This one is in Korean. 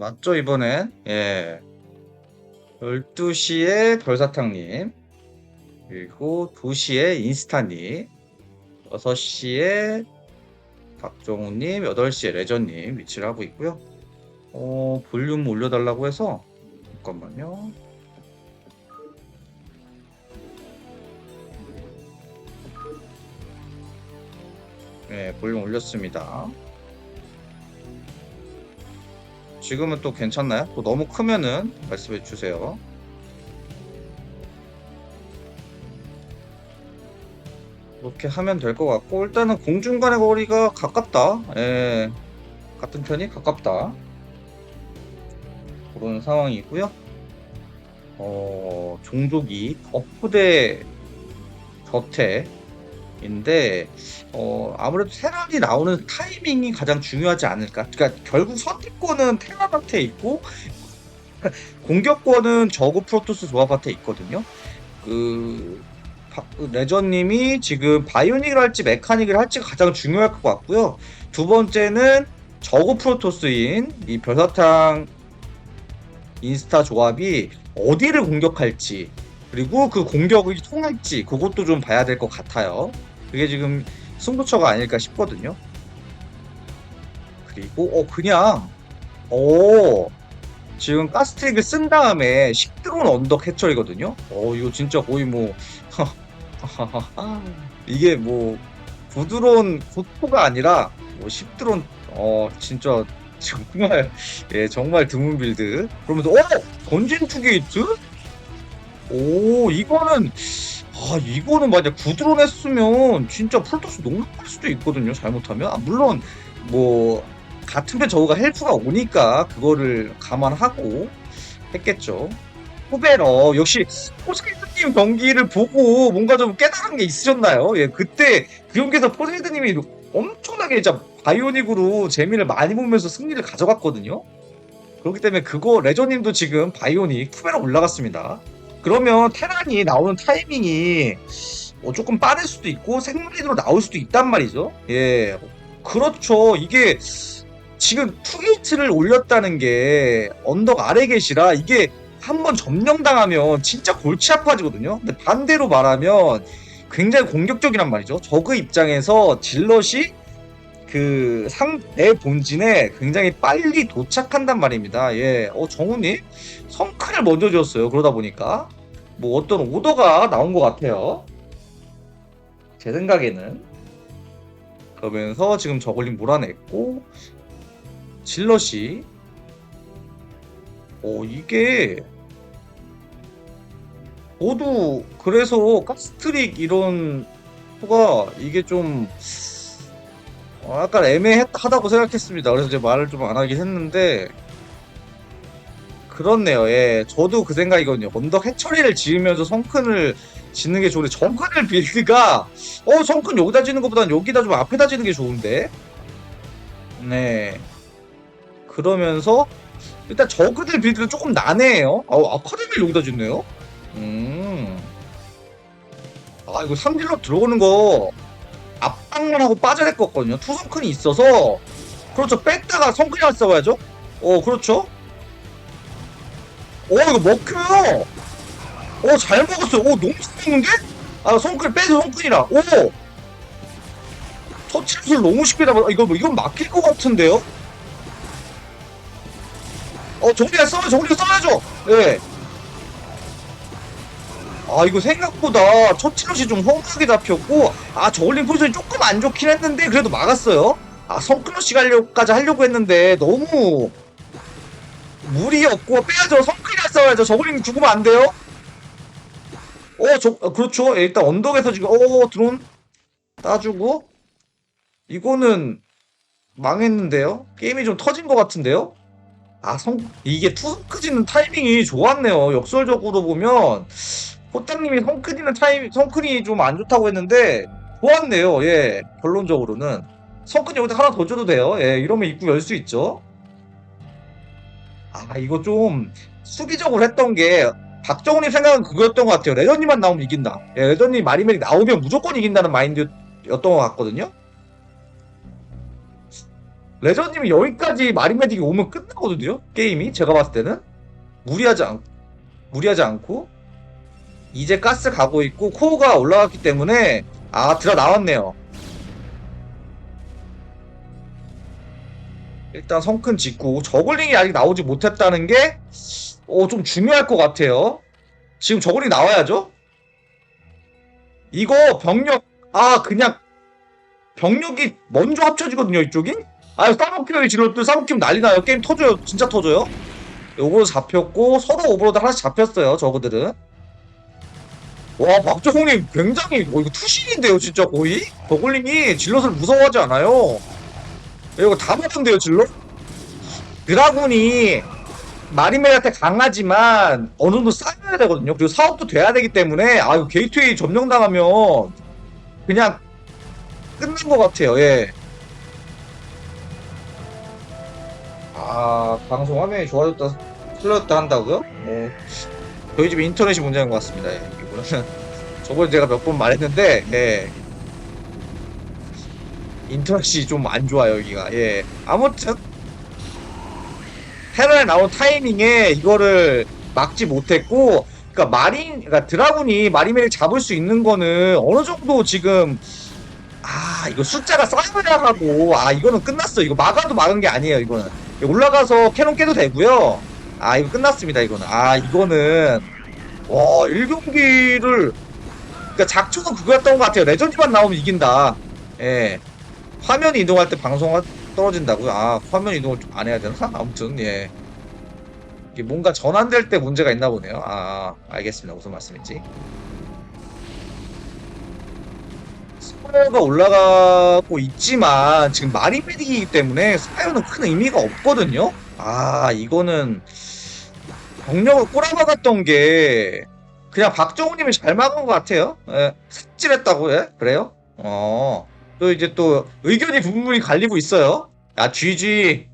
맞죠, 이번엔? 예. 12시에 별사탕님. 그리고 2시에 인스타님. 6시에 박정우님, 8시에 레전님 위치를 하고 있고요. 어, 볼륨 올려달라고 해서, 잠깐만요. 네, 볼륨 올렸습니다. 지금은 또 괜찮나요? 또 너무 크면은 말씀해 주세요. 이렇게 하면 될 것 같고 일단은 공중간의 거리가 가깝다. 예, 같은 편이 가깝다. 그런 상황이고요. 어, 종족이 덕후대 저태 인데 어, 아무래도 테란이 나오는 타이밍이 가장 중요하지 않을까. 그러니까 결국 선택권은 테란한테 있고 공격권은 저그 프로토스 조합한테 있거든요. 그 바- 레전님이 지금 바이오닉을 할지 메카닉을 할지가 가장 중요할 것 같고요. 두 번째는 저그 프로토스인 이 별사탕 인스타 조합이 어디를 공격할지 그리고 그 공격이 통할지 그것도 좀 봐야 될 것 같아요. 그게 지금 승부처가 아닐까 싶거든요. 그리고 어 그냥 어 지금 가스트릭을 쓴 다음에 10드론 언덕 해처리거든요. 어 이거 진짜 거의 뭐 이게 뭐 구드론 고토가 아니라 뭐 10드론 어 진짜 정말 예 정말 드문 빌드. 그러면서 어 전진 투게이트? 오 이거는 아 이거는 만약 구드론 했으면 진짜 프로토스 농락할 수도 있거든요 잘못하면. 아, 물론 뭐 같은 배 저우가 헬프가 오니까 그거를 감안하고 했겠죠. 후베러 역시 포세이드님 경기를 보고 뭔가 좀 깨달은 게 있으셨나요? 예 그때 그 경기에서 포세이드님이 엄청나게 진짜 바이오닉으로 재미를 많이 보면서 승리를 가져갔거든요. 그렇기 때문에 그거 레저님도 지금 바이오닉 후베러 올라갔습니다 그러면 테란이 나오는 타이밍이 뭐 조금 빠를 수도 있고 생물리드로 나올 수도 있단 말이죠. 예. 그렇죠. 이게 지금 투게이트를 올렸다는 게 언덕 아래 계시라 이게 한번 점령당하면 진짜 골치 아파지거든요. 근데 반대로 말하면 굉장히 공격적이란 말이죠. 저그 입장에서 질럿이 그 상 내 본진에 굉장히 빨리 도착한단 말입니다. 예. 어, 정우님 성큰을 먼저 지었어요. 그러다 보니까 뭐 어떤 오더가 나온 것 같아요. 제 생각에는 그러면서 지금 저글링 몰아냈고 질럿이 어 이게 모두 그래서 가스트릭 이런 거가 이게 좀 어, 약간 애매하다고 생각했습니다. 그래서 제가 말을 좀 안 하긴 했는데 그렇네요. 예. 저도 그 생각이거든요. 언덕 해처리를 지으면서 성큰을 짓는 게 좋은데 정큰을 빌드가 어 성큰 여기다 지는 것보다는 여기다 좀 앞에다 지는 게 좋은데 네 그러면서 일단 저그들 빌드는 조금 난해해요 어 아카데미를 여기다 짓네요 음아 이거 삼질로 들어오는 거 압박만 하고 빠져야 될 것 같거든요 투성큰이 있어서 그렇죠 뺐다가 성큰이랑 싸워야죠 어 그렇죠 어 이거 먹혀요 어, 잘 먹었어요. 오, 너무 잘 먹는데? 아, 손끝 빼서 손끝이라. 오! 터치를 너무 쉽게 잡아. 이거, 뭐, 이건 막힐 것 같은데요? 어, 정리가 써요. 정리가 써야죠. 예. 아, 이거 생각보다 터치롯이 좀 험하게 잡혔고, 아, 저울링 포지션이 조금 안 좋긴 했는데, 그래도 막았어요. 아, 성클러시 가려까지 하려고 했는데, 너무 무리 없고, 빼야죠. 성클이라 써야죠. 저울링 죽으면 안 돼요. 어, 저, 어, 그렇죠. 예, 일단 언덕에서 지금, 어, 드론 따주고, 이거는 망했는데요? 게임이 좀 터진 것 같은데요? 아, 성, 이게 투성크지는 타이밍이 좋았네요. 역설적으로 보면, 호땅님이 성크지는 타이밍, 성크이 좀안 좋다고 했는데, 좋았네요. 예, 결론적으로는. 성크이 여기다 하나 더 줘도 돼요. 예, 이러면 입구 열 수 있죠. 아, 이거 좀 수비적으로 했던 게, 박정훈님 생각은 그거였던 것 같아요. 레전님만 나오면 이긴다. 예, 레전님 마리멜이 나오면 무조건 이긴다는 마인드였던 것 같거든요. 레전님이 여기까지 마린메딕이 오면 끝나거든요 게임이 제가 봤을 때는 무리하지 않 무리하지 않고 이제 가스 가고 있고 코어가 올라갔기 때문에 아 들어 나왔네요. 일단 성큰 짓고 저글링이 아직 나오지 못했다는 게 어, 좀 중요할 것 같아요. 지금 저글링 나와야죠? 이거 병력 아 그냥 병력이 먼저 합쳐지거든요 이쪽이? 아 싸먹기를 질렀더니 싸먹기면 난리 나요. 게임 터져요. 진짜 터져요. 오버로드 잡혔고 서로 오버로드 하나씩 잡혔어요 저거들은 와 박정홍님 굉장히 어, 이거 투신인데요 진짜 거의 저글링이 질럿을 무서워하지 않아요 이거 다 맞는데요 질럿 드라군이 마리멜한테 강하지만 어느 정도 쌓여야 되거든요 그리고 사업도 돼야 되기 때문에 아 이거 게이트웨이 점령당하면 그냥 끝난 것 같아요 예. 아 방송 화면이 좋아졌다 틀렸다 한다고요? 예. 저희 집 인터넷이 문제인 것 같습니다. 예. 이거는 저번에 제가 몇 번 말했는데 예. 인터넷이 좀 안 좋아요 여기가. 예. 아무튼 테라에 나온 타이밍에 이거를 막지 못했고 그러니까 마린 그러니까 드라군이 마리멜을 잡을 수 있는 거는 어느 정도 지금 아 이거 숫자가 쌓여야 하고 아 이거는 끝났어 이거 막아도 막은 게 아니에요 이거는 올라가서 캐논 깨도 되고요 아 이거 끝났습니다 이거는. 아 이거는 와 1경기를 그러니까 작초는 그거였던 것 같아요. 레전드만 나오면 이긴다. 예. 화면 이동할 때 방송 떨어진다고요? 아 화면 이동을 좀 안 해야 되나? 아무튼 예. 이게 뭔가 전환될 때 문제가 있나 보네요. 아 알겠습니다. 무슨 말씀인지. 스파이어가 올라가고 있지만 지금 마리메딕이기 때문에 스파이어는 큰 의미가 없거든요. 아 이거는 병력을 꼬라박았던 게 그냥 박정우님이 잘 막은 것 같아요. 예, 삽질했다고 예? 그래요? 어. 또 이제 또 의견이 분분히 갈리고 있어요. 야 GG